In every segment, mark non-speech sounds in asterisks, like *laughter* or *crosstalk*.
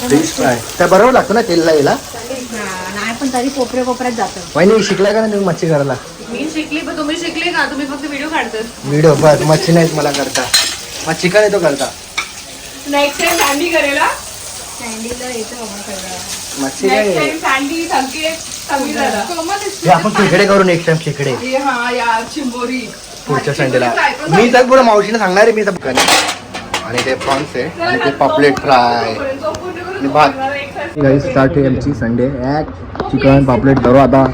Fish fry त्या बरोबर लागतो ना तेलला याला? हा, नाही पण तरी कोपऱ्या कोपऱ्यात जातं. वहिनी शिकलाय का नाही तुम्ही मच्छी करायला? मी शिकली पण तुम्ही शिकले का? तुम्ही फक्त व्हिडिओ काढतात व्हिडिओ बस. मच्छी नाहीच मला करता. मग चिकन येतो करता? नेक्स्ट टाइम सँडी करेला. सँडीला येतं बाबा सगळं. मच्छी नेक्स्ट काय टाइम सँडी संकेत कमी झाला हे आपण खेकडे करू नेक्स्ट टाइम खेकडे. हे हा यार चिंबोरी. पुढच्या संडेला. मी तर पुढे मावशीने सांगणार आहे मी तर आणि ते प्रॉन्स आहे आणि ते पॉपलेट फ्राय. आणि भात गाईस स्टार्ट आहे आमची संडे चिकन पापलेट धरो आता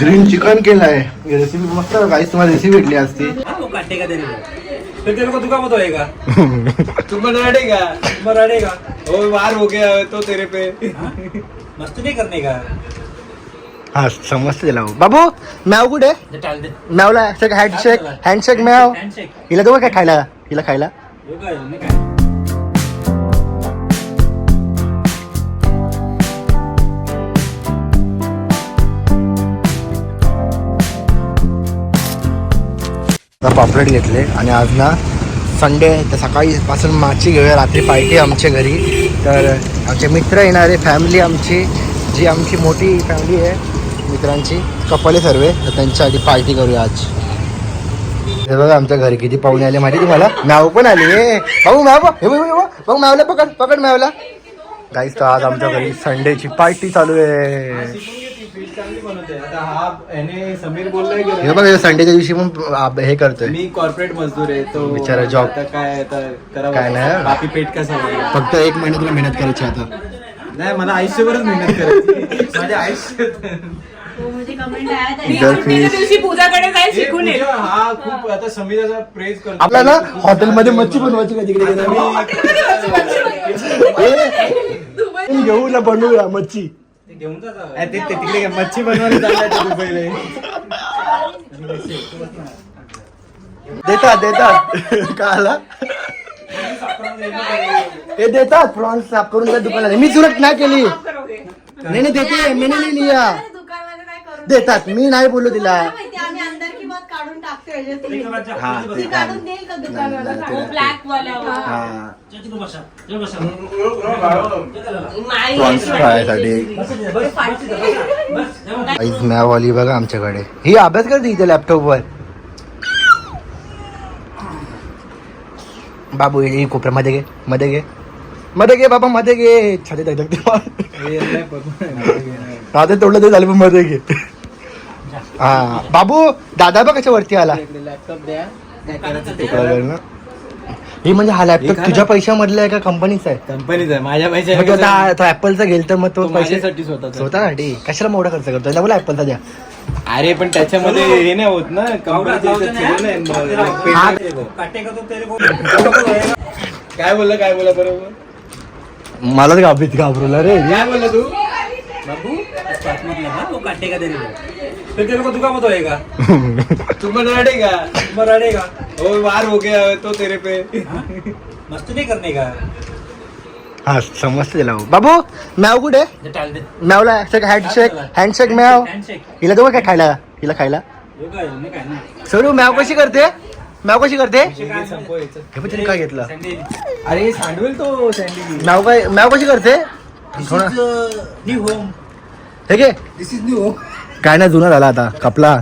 ग्रीन चिकन केलंय रेसिपी मस्त गाईस तुम्हाला रेसिपी भेटली असती हाँ, वो काटेगा तेरे को. फिर तेरे को दुखा मत होएगा. तू मराठेगा मराठेगा ओ वार हो गया है तो तेरे पे. मस्ती नहीं करने का? हा समजतं त्याला बाबू मॅव कुठे ये डाल दे. मॅवला हँडशेक हँडशेक मॅव. हैंडशेक हिला देऊ काय खायला? हिला खायला. पापलेट घेतले आणि आज ना संडे तर सकाळीपासून माची घेऊया रात्री पार्टी आमच्या घरी. तर आमचे मित्र येणारे फॅमिली आमची जी आमची मोठी फॅमिली आहे मित्रांची कपले आहे सर्व तर त्यांच्यासाठी पार्टी करूया आज. हे बघा आमच्या घरी किती पाहुणे आले माहिती तुम्हाला? म्याव पण आली ए. भाऊ म्याव बघ. हे पकड पकड म्यावला गाईस तर आज आमच्या घरी संडेची पार्टी चालू आहे. चांगली बनवते. आता हा याने समीर बोललाय की हे बघा संडेच्या दिवशी पण आप- हे करतोय. मी कॉर्पोरेट मजदूर आहे तो बिचारा job. आता काय आता करावं? काय नाही. बाकी पेट कसं? फक्त एक महिना तुला मेहनत करायची आता. नाही मला आयुष्यभरच मेहनत करायची माझ्या आयुष्यात हो म्हणजे कमेंट आहे इधर सुट्टीच्या फिश दिवशी पूजाकडे जाईल हे शिकून येईल पूजा हा खूप आता समीराचा प्रेज करतो आपल्या ना हॉटेलमध्ये मच्छी बनवायची का तिकडे? ए, घेऊ ना बनवूया मच्छी. ते घेऊन जाता ते ते तिकडे काय मच्छी बनवायला चाललाय तो दुबईला देतात देतात. का आला हे देतात. प्रॉन्स साफ करून त्या दुकानात मी सुरत नाही केली. नाही नाही देते. मी नाही दुकानमध्ये काय करू देतात. मी नाही बोललो तिला काय माहिती आम्ही अंदर की मत काढून टाकतो याच्यात. हा ती ते काढून देईल का दुकानवाला नाही, नाही, ब्लॅक वाला हा. नाही. प्रॉन्स फ्रायसाठी आईज मॅववाली बघा आमच्याकडे. ही अभ्यास करते इथे लॅपटॉपवर बाबू ही कोपऱ्यामध्ये घे मध्ये घे. मध्ये घे बाबा मध्ये घे. छाती धगधगते तोडलं ते झालं पण मध्ये घे. हा. बाबू दादा बघ कशा वरती आला. लॅपटॉप द्या. तुकडा कर ना. ही म्हणजे हा लॅपटॉप हे तुझ्या पैशामधला आहे का कंपनीचा आहे? कंपनीचा आहे. माझ्या मग तो आता पैसे तो ऍपलचा घेल तर मग तो तो पैसे. स्वतःसाठी कशाला मोठा खर्च करतो त्याला बोला ऍपलचा द्या. अरे पण त्याच्यामध्ये हे नाही होत ना. कंपनीच्या ह्याच्यात सगळं नाही. हा. काटेगा तो तेरे को काय बोलला काय बोला बरोबर? मलाच घाबरीत घाबरवलं रे. काय बोलला तू? बाबू पास मत लगा वो काटेगा तेरे को फिर तेरे को दुखा मत होएगा तू मराठेगा मराठेगा ओ वार हो गया है तो तेरे पे। मस्ती नहीं करने का? हा समजतं त्याला बाबू मॅव कुठे? ये डाल दे। मॅवला हँडशेक हँडशेक मॅव हैंडशेक हिला देऊ काय खायला? हिला खायला? योगा है नहीं काय ना सरू मॅव कशी करते? मॅव कशी करते? हे पण तिने काय घेतलं? अरे सांडवेल तो सँडविच मॅव काय मॅव कशी करते? थोडं न्यू होम हे घे. दिस इज न्यू होम काय नाही जुना झाला आता कपला.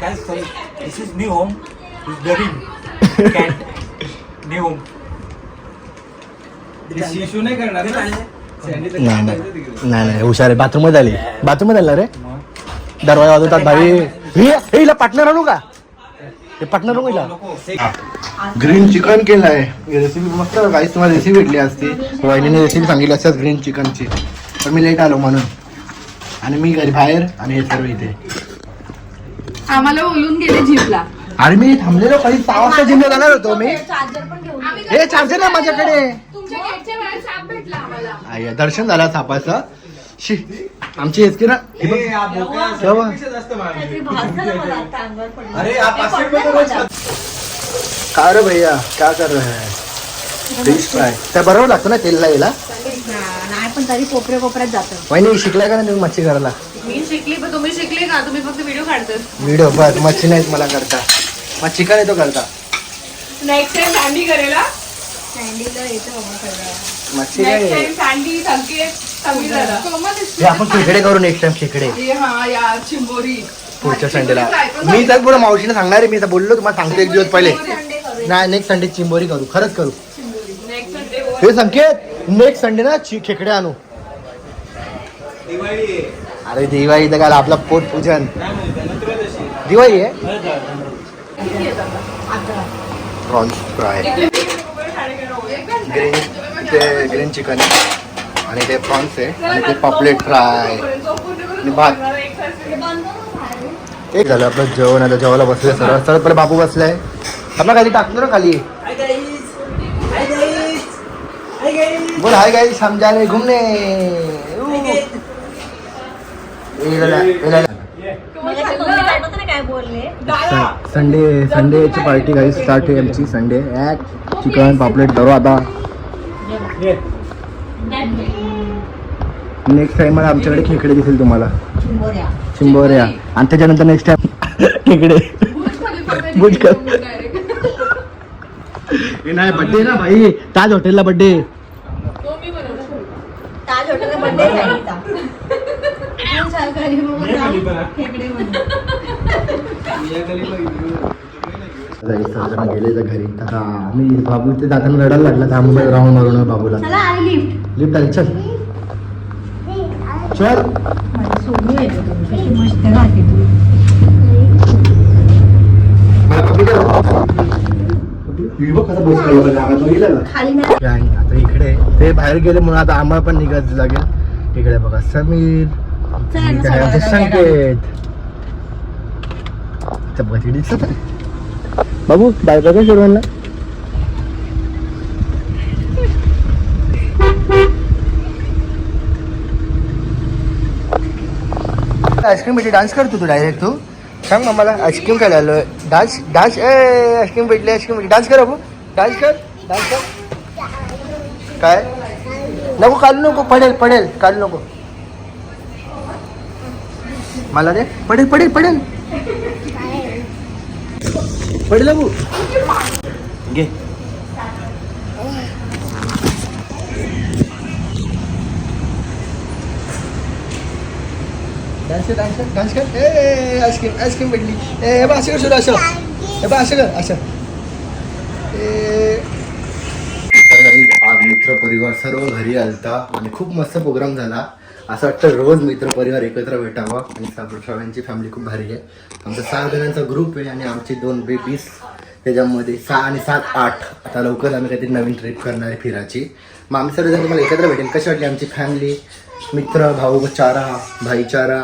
काय this is new home is dubbing cat new home शिशू नाही करणार नाही नाही. नाही नाही हुशार आहे. बाथरूममध्ये आली. बाथरूममध्ये आला रे. दरवाजा वाजवतात भाई. हे हिला पार्टनर आणू का? हे पार्टनर आणू हिला? ग्रीन चिकन केलंय. रेसिपी मस्त काहीच तुम्हाला रेसिपी भेटली असती. वहिनीने रेसिपी सांगितली असतात ग्रीन चिकनची पण मी लेट आलो म्हणून. आणि मी घरी बाहेर आणि हे सर्व इथे. आम्हाला बोलून गेले जीपला अरे मी थांबलेलो काही सहा वाजता जिमला जाणार होतो मी. चार्जर पण घेऊन ये. हे चार्जर ना माझ्याकडे. तुमच्या गेटच्या बाहेर साप भेटला आम्हाला. आय, दर्शन झाला सापाचं शी आमची एसकी ना हे बघ. तेव्हा. काहीतरी भाजलं ना मला आता अंगावर पडलं. अरे, आप ते पाचशे पडलं रुपये मला. का रे भैया? क्या कर रहे हैं? फिश फ्राय त्या बरोबर लागतो ना तेलला? याला नाही पण तरी कोपऱ्या कोपऱ्यात जातं. वहिनी शिकलाय का नाही तुम्ही मच्छी करायला? मी शिकली पण तुम्ही शिकले का? तुम्ही फक्त व्हिडिओ काढतात. व्हिडिओ बस. मच्छी नाहीच मला करता. मग चिकन येतो करता. नेक्स्ट टाइम सँडी करेला सँडीला येतं बाबा सगळं मच्छी नेक्स्ट काय? टाइम सँडी संकेत कमी झाला हे आपण खेकडे करू नेक्स्ट टाइम खेकडे. हे हा या चिंबोरी. पुढच्या संडेला. मी तर पुढे मावशीने सांगणार आहे मी तर बोललो तुम्हाला सांगतो एक दिवस पहिले. नाही नेक्स्ट संडे चिंबोरी करू. खरंच करू. नेक्स्ट संडे हे संकेत! नेक्स्ट संडे ना चि- खेकडे आणू. अरे दिवाळी तर काल आपला पोट पूजन. दिवाळी आहे? प्रॉन्स फ्राय ग्रीन ते ग्रीन चिकन आणि ते प्रॉन्स आहे. आणि ते पॉपलेट फ्राय आणि भात. एक झालं आपलं जेवण आता जेवायला बसले सर्व सर्वात पहिले बाबू बसलाय. आपला खाली टाकतो ना खाली. बोल हाय गाई समजाने घुमने। मगाशी मम्मी आठवतं ना काय बोलले संडे संडेची पार्टी काही स्टार्ट आहे आमची संडे ॲक चिकन पापलेट धरू आता. नेक्स्ट टाइम मला आमच्याकडे खेकडे दिसेल तुम्हाला। चिंबोऱ्या। आणि त्याच्यानंतर नेक्स्ट टाइम *laughs* खेकडे। बुज कर. हे नाही बड्डे ना भाई. ताज हॉटेलला बड्डे ताज हॉटेलला बर्थडे सँडीचा तू सरकारी बघून ये खाली जाऊ. बघा. खेकडे मध्ये. या खाली बघ. सर्वजण गेले तर घरी. मी बाबू ते जाताना रडायला लागला थांब राऊंड मारून बाबूला. चला आली लिफ्ट. लिफ्ट आली चल. चल. मला बघ कसा बस गेला आता इकडे. ते बाहेर गेले म्हणून आता आम्हाला पण निघायचं लागेल. इकडे बघा समीर. संकेत. तिकडे दिसत. बाबू बाय बघा सर्वांना आईस्क्रीम भेटली डान्स करतो तू डायरेक्ट तू? सांग मग मला आईस्क्रीम खायला आहे डान्स डान्स ए आईस्क्रीम भेटली आईस्क्रीम भेटली. डान्स कर बाबू डान्स कर डान्स कर. काय? नको काढू नको पडेल पडेल काढू नको. मला दे. पडेल पडेल पडेल. पडेल बाबू घे. डान्स कर डान्स कर डान्स कर. ए आईस्क्रीम आईस्क्रीम भेटली. ए बा असं कर सुरू असं. हे बा असं कर असं. ए आज मित्र परिवार सर्व घरी आलता आणि खूप मस्त प्रोग्राम झाला. असं वाटतं रोज मित्र परिवार एकत्र भेटावा आणि साबरू सगळ्यांची फॅमिली खूप भारी आहे. आमचा सहा जणांचा ग्रुप आहे आणि आमची दोन बेबीज त्याच्यामध्ये सहा आणि सात आठ. आता लवकर आम्ही काहीतरी नवीन ट्रिप करणार आहे फिरायची. मग आम्ही सर्वजण तुम्हाला एकत्र भेटेल. कशी वाटली आमची फॅमिली मित्र भाऊ चारा भाईचारा?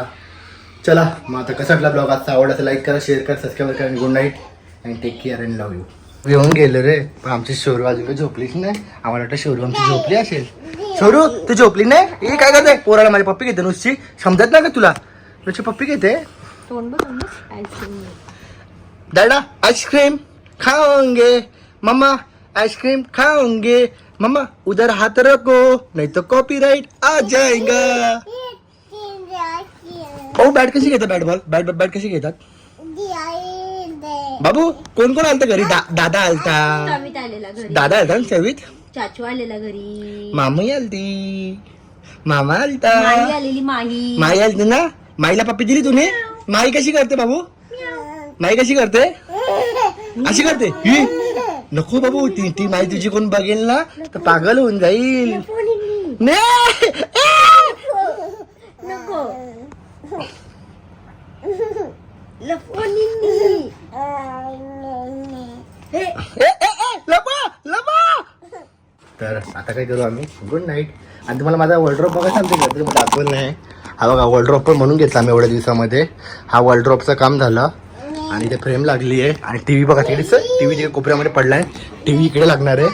चला मग आता कसा वाटला ब्लॉग आजचा? आवडला तर लाईक करा शेअर करा सबस्क्राईब करा आणि good night and take care and love you येऊन गेलो रे. पण आमची शोरू अजून झोपलीच नाही. आम्हाला वाटतं शोरू आमची झोपली असेल. शोरू तू झोपली नाही? हे काय करते पोराला माझी पप्पी घेते नुसती. समजत नाही का तुला? तुझी पप्पी घेते. आईस्क्रीम दादा आइसक्रीम खाओगे मम्मा आइसक्रीम खाओगे मम्मा उधर हाथ रखो नहीं तो कॉपीराइट आ जाएगा. भाऊ बॅट कशी घेतात बॅट बॉल बॅट बॅट कशी घेतात? बाबू कोण कोण आलता घरी? दा, दादा आलता. सवित आलेला घरी. दादा आलता ना सेवित चाचू आलेला घरी. मामी आलती. मामा आलता. माही आलेली माही माई आलती ना? माईला पप्पी दिली तुम्ही? माई कशी करते बाबू? माई कशी करते? अशी करते? ही. नको बाबू ती ती माई तुझी कोण बघेल ना तर पागल होऊन जाईल. नाही. नको ए, ए, ए, लपा, लपा. तर आता काय करू आम्ही? गुड नाईट आणि तुम्हाला माझा वर्ल्ड्रॉप बघा सांगते का? तुम्ही दाखवलं नाही. हा बघा वॉर्ड्रॉप पण म्हणून घेतला आम्ही एवढ्या दिवसामध्ये. हा वर्ल्ड्रॉपचं काम झालं. आणि ते फ्रेम लागली आहे. आणि टी व्ही बघा तिकडे टी व्ही तिकडे कोपऱ्यामध्ये पडला आहे टी व्ही इकडे लागणार आहे.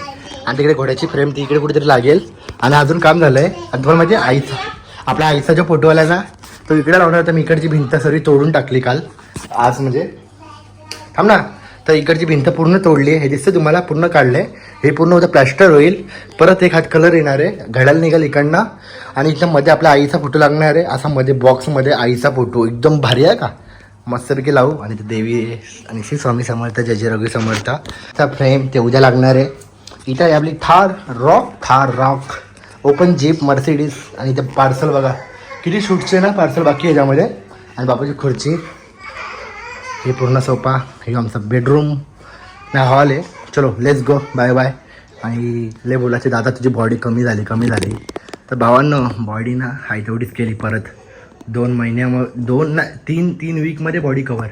आणि तिकडे घोड्याची फ्रेम ती इकडे कुठेतरी लागेल. आणि अजून काम झालं आहे आणि तुम्हाला माझी आईचा आपल्या आईचा जो फोटो आला ना तो इकडे लावणार होता. मी इकडची भिंत सर्व तोडून टाकली काल. आज म्हणजे? थांब ना. तर इकडची भिंत पूर्ण तोडली आहे. हे दिसतं तुम्हाला पूर्ण काढलंय. हे पूर्ण उद्या प्लॅस्टर होईल. परत एक हात कलर येणार आहे. घड्याला निघाल इकडनं. आणि इथं मध्ये आपल्या आईचा फोटो लागणार आहे. असा मध्ये बॉक्समध्ये आईचा फोटो. एकदम भारी आहे का? मस्तपैकी लावू. आणि ते देवी आणि श्री स्वामी समर्थ जय जय रघु समर्थ. त्या फ्रेम ते उद्या लागणार आहे. इथं आहे आपली Thar rock. Thar rock. Open jeep Mercedes आणि ते पार्सल बघा. किती शूटचे ना पार्सल बाकी आहे याच्यामध्ये. आणि बापूची खुर्ची. हे पूर्ण सोपा हे आमचा बेडरूम नाही हॉल आहे. चलो लेट्स गो बाय बाय आणि ले बोलायचे दादा तुझी बॉडी कमी झाली कमी झाली. तर भावांनो बॉडी ना हाय केली परत. दोन महिन्याम दोन ना तीन तीन वीकमध्ये बॉडी कवर